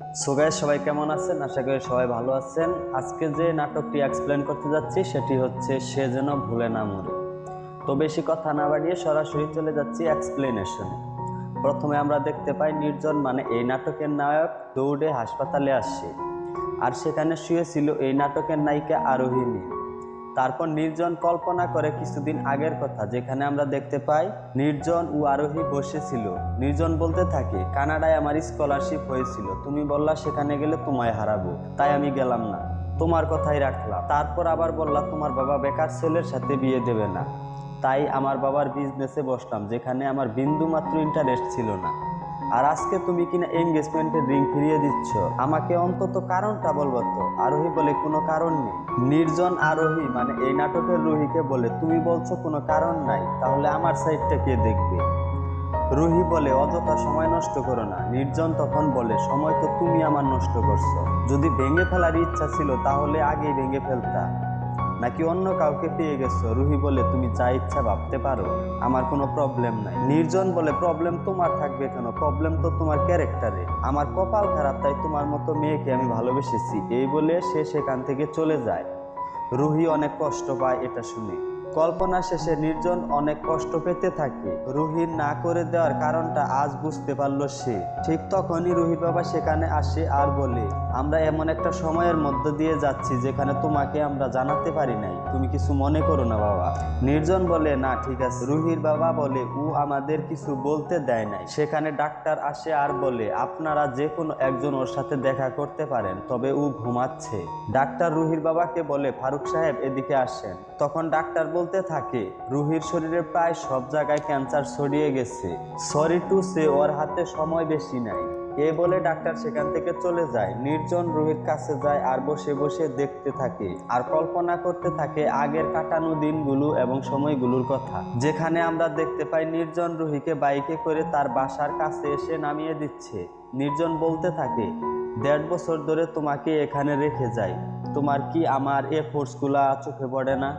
So সবাই কেমন আছেন? আশা করি সবাই ভালো আছেন। আজকে যে নাটকটি এক্সপ্লেন করতে যাচ্ছি, সেটি হচ্ছে সে যেন ভুলে না মরে। তো বেশি কথা না বাড়িয়ে সরাসরি চলে যাচ্ছি এক্সপ্লেনেশন প্রথমে আমরা দেখতে পাই নির্জন মানে এই নাটকের নায়ক, দৌড়ে হাসপাতালে আসছে আর সেখানে শুয়েছিল এই নাটকের নায়িকা আরোহী মিম। তারপর নির্জন কল্পনা করে কিছুদিন আগের কথা, যেখানে আমরা দেখতে পাই নির্জন ও আরোহী বসেছিল। নির্জন বলতে থাকে, কানাডায় আমার স্কলারশিপ হয়েছিল, তুমি বললা সেখানে গেলে তোমায় হারাবো, তাই আমি গেলাম না, তোমার কথাই রাখলাম। তারপর আবার বললা, তোমার বাবা বেকার ছেলের সাথে বিয়ে দেবে না। তাই আমার বাবার বিজনেসে বসলাম, যেখানে আমার বিন্দু মাত্র ইন্টারেস্ট ছিল না। আর আজকে তুমি কিনা এঙ্গেজমেন্টের রিং ফিরিয়ে দিচ্ছ? আমাকে অন্তত কারণটা বলব তো। আরোহী বলে কোনো কারণ নেই। নির্জন আরোহী মানে এই নাটকের রুহিকে বলে, তুমি বলছো কোনো কারণ নাই, তাহলে আমার সাইডটা কে দেখবে? রুহি বলে, অযথা সময় নষ্ট করো না। নির্জন তখন বলে, সময় তো তুমি আমার নষ্ট করছ। যদি ভেঙে ফেলার ইচ্ছা ছিল, তাহলে আগেই ভেঙে ফেলতা। নাকি অন্য কাউকে পেয়ে গেছো? রুহি বলে, তুমি যা ইচ্ছা ভাবতে পারো, আমার কোনো প্রবলেম নাই। নির্জন বলে প্রবলেম তোমার থাকবে কেন? প্রবলেম তো তোমার ক্যারেক্টারে আমার কপাল খারাপ, তাই তোমার মতো মেয়েকে আমি ভালোবেসেছি। এই বলে সে সেখান থেকে চলে যায়। রুহি অনেক কষ্ট পায় এটা শুনে। কল্পনা শেষে নির্জন অনেক কষ্ট পেতে থাকে। রুহির না করে দেওয়ার কারণটা আজ বুঝতে পারল সে। ঠিক তখনই রুহির বাবা সেখানে আসে আর বলে, আমরা এমন একটা সময়ের মধ্য দিয়ে যাচ্ছি যেখানে তোমাকে আমরা জানাতে পারি নাই। তুমি কিছু মনে করো না বাবা। নির্জন বলে, না, ঠিক আছে। রুহির বাবা বলে ও আমাদের কিছু বলতে দেয় নাই। সেখানে ডাক্তার আসে আর বলে, আপনারা যে কোনো একজন ওর সাথে দেখা করতে পারেন, তবে ও ঘুমাচ্ছে। ডাক্তার রুহির বাবাকে বলে, ফারুক সাহেব, এদিকে আসেন। তখন ডাক্তার বলতে থাকে, রুহির শরীরে প্রায় সব জায়গায় ক্যান্সার ছড়িয়ে গেছে। সরি টু সে ওর হাতে সময় বেশি নাই। এ বলে ডাক্তার সেখান থেকে চলে যায়। নির্জন রুহির কাছে যায় আর বসে বসে দেখতে থাকে আর কল্পনা করতে থাকে আগের কাটানো দিনগুলো এবং সময়গুলোর কথা। যেখানে আমরা দেখতে পাই নির্জন রুহিকে বাইকে করে তার বাসার কাছে এসে নামিয়ে দিচ্ছে। নির্জন বলতে থাকে, দেড় বছর ধরে তোমাকে এখানে রেখে যাই। তোমার কি আমার এ ফোর্সগুলা চোখে পড়ে না?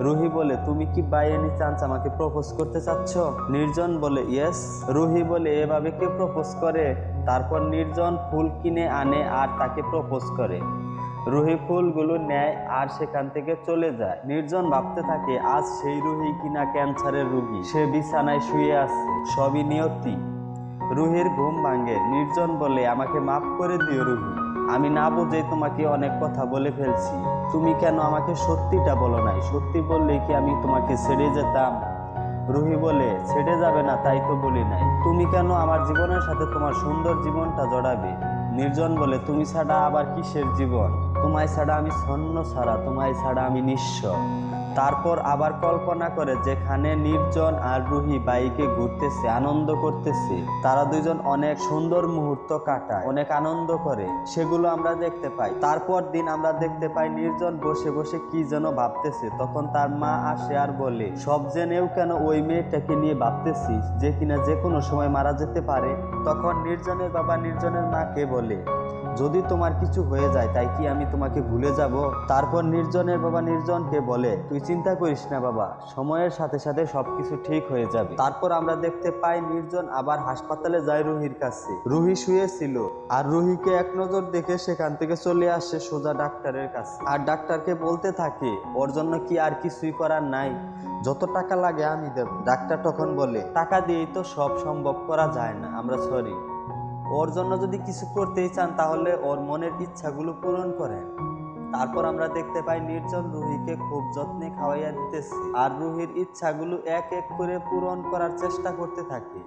রুহি বলে, তুমি কি বাই এনি চান্স আমাকে প্রপোজ করতে চাচ্ছ? নির্জন বলে ইয়েস রুহি বলে, এভাবে কে প্রপোজ করে? তারপর নির্জন ফুল কিনে আনে আর তাকে প্রপোজ করে। রুহি ফুলগুলো নেয় আর সেখান থেকে চলে যায়। নির্জন ভাবতে থাকে, আজ সেই রুহি কিনা ক্যান্সারের রুগী। সে বিছানায় শুয়ে আছে। সবই নিয়তি। রুহির ঘুম ভাঙে। নির্জন বলে, আমাকে মাফ করে দিও রুহি। আমি না বুঝেই তোমাকে অনেক কথা বলে ফেলছি। তুমি কেন আমাকে সত্যিটা বলো নাই? সত্যি বললে কি আমি তোমাকে ছেড়ে যেতাম? রুহি বলে, ছেড়ে যাবে না, তাই তো বলি নাই। তুমি কেন আমার জীবনের সাথে তোমার সুন্দর জীবনটা জড়াবে? নির্জন বলে, তুমি ছাড়া আবার কিসের জীবন? তোমায় ছাড়া আমি ছন্ন ছাড়া, তোমায় ছাড়া আমি নিঃস্ব। তারপর আবার কল্পনা করে যেখানে নির্জন আর রুহি বাইকে ঘুরতেছে, আনন্দ করতেছে। তারা দুজন অনেক সুন্দর মুহূর্ত কাটায়, অনেক আনন্দ করে। সেগুলো আমরা দেখতে পাই। তারপর দিন আমরা দেখতে পাই নির্জন বসে বসে কি যেন ভাবতেছে। তখন তার মা আসে আর বলে, সব জেনেও কেন ওই মেয়েটাকে নিয়ে ভাবতেছিস? যে কিনা যে কোনো সময় মারা যেতে পারে। তখন নির্জনের বাবা নির্জনের মাকে বলে, যদি তোমার কিছু হয়ে যায়, তাই কি আমি তোমাকে ভুলে যাব? তারপর নির্জনের বাবা নির্জনকে বলে, তুই চিন্তা করিস না বাবা, সময়ের সাথে সাথে সবকিছু ঠিক হয়ে যাবে। তারপর আমরা দেখতে পাই নির্জন আবার হাসপাতালে যায় রুহির কাছে। রুহি শুয়েছিল আর রুহিকে এক নজর দেখে সেখান থেকে চলে আসে সোজা ডাক্তারের কাছে। আর ডাক্তারকে বলতে থাকে, ওর জন্য কি আর কিছুই করার নাই? যত টাকা লাগে আমি দেব। ডাক্তার তখন বলে, টাকা দিয়েই তো সব সম্ভব করা যায় না, আমরা সরি। ওর জন্য যদি কিছু করতেই চান তাহলে ওর মনের ইচ্ছাগুলো পূরণ করেন। তারপর আমরা দেখতে পাই নির্জন রুহিকে খুব যত্নে খাওয়াইয়া দিতেছে। আর রুহির ইচ্ছাগুলো এক এক করে পূরণ করার চেষ্টা করতে থাকে।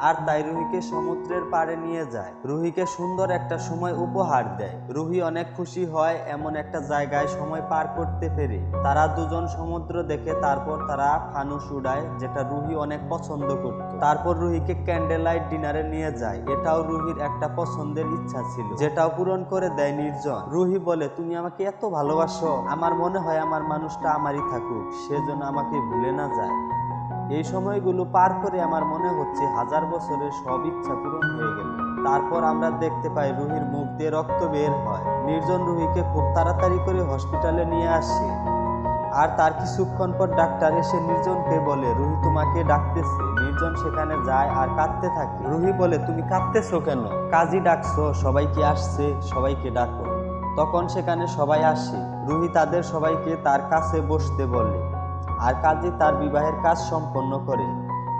আর তাই রুহিকে সমুদ্রের পাড়ে নিয়ে যায়। রুহিকে সুন্দর একটা সময় উপহার দেয়। রুহি অনেক খুশি হয় এমন একটা জায়গায় সময় পার করতে পেরে। তারা দুজন সমুদ্র দেখে তারপর তারা ফানুস উড়ায়, যেটা রুহি অনেক পছন্দ করত। তারপর রুহিকে ক্যান্ডেল লাইট ডিনারে নিয়ে যায়। এটাও রুহির একটা পছন্দের ইচ্ছা ছিল, যেটাও পূরণ করে দেয় নির্জন। রুহি বলে, তুমি আমাকে এত ভালোবাসো। আমার মনে হয় আমার মানুষটা আমারই থাকুক। সেজন্য আমাকে ভুলে না যায়। এই সময়গুলো পার করে আমার মনে হচ্ছে হাজার বছরের সব ইচ্ছা পূরণ হয়ে গেল। তারপর আমরা দেখতে পাই রুহির মুখ দিয়ে রক্ত বের হয়। নির্জন রুহিকে খুব তাড়াতাড়ি করে হসপিটালে নিয়ে আসে। আর তার কিছুক্ষণ পর ডাক্তার এসে নির্জনকে বলে, রুহি তোমাকে ডাকতেছে। নির্জন সেখানে যায় আর কাঁদতে থাকে। রুহি বলে, তুমি কাঁদতেছো কেন? কাজী ডাকছো, সবাইকে আসছে, সবাইকে ডাকো। তখন সেখানে সবাই আসে। রুহি তাদের সবাইকে তার কাছে বসতে বলে। আর কাজী তার বিবাহের কাজ সম্পন্ন করে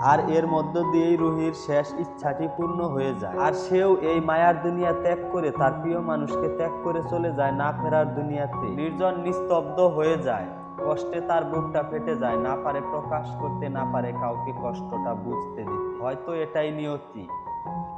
আর এর মধ্য দিয়েই রুহির শেষ ইচ্ছাটি পূর্ণ হয়ে যায়। আর সেও এই মায়ার দুনিয়া ত্যাগ করে তার প্রিয় মানুষকে ত্যাগ করে চলে যায় না ফেরার দুনিয়াতে। নির্জন নিস্তব্ধ হয়ে যায়। কষ্টে তার বুকটা ফেটে যায়। না পারে প্রকাশ করতে, না পারে কাউকে কষ্টটা বুঝতে দিতে। হয়তো এটাই নিয়তি।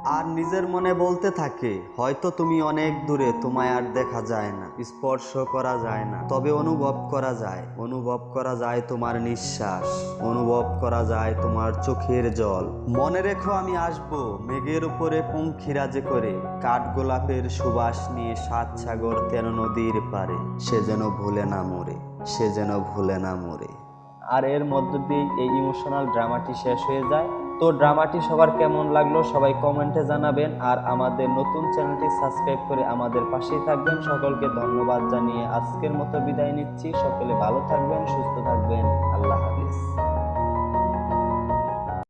আর নিজের মনে বলতে থাকে, হয়তো তুমি অনেক দূরে, তোমায় আর দেখা যায় না, স্পর্শ করা যায় না, তবে অনুভব করা যায়, অনুভব করা যায় তোমার নিঃশ্বাস, অনুভব করা যায় তোমার চোখের জল। মনে রেখো আমি আসব, মেঘের উপরে পঙ্খিরাজে করে, কাঠ গোলাপের সুবাস নিয়ে সাত সাগর তেন নদীর পারে। সে যেন ভুলে না মরে, সে যেন ভুলে না মরে। আর এর মধ্য দিয়ে এই ইমোশনাল ড্রামাটি শেষ হয়ে যায়। তো ড্রামাটি সবার কেমন লাগল সবাই কমেন্টে জানাবেন আর আমাদের নতুন চ্যানেলটি সাবস্ক্রাইব করে আমাদের পাশেই থাকবেন। সকলকে ধন্যবাদ জানিয়ে আজকের মতো বিদায় নিচ্ছি। সকলে ভালো থাকবেন, সুস্থ থাকবেন। আল্লাহ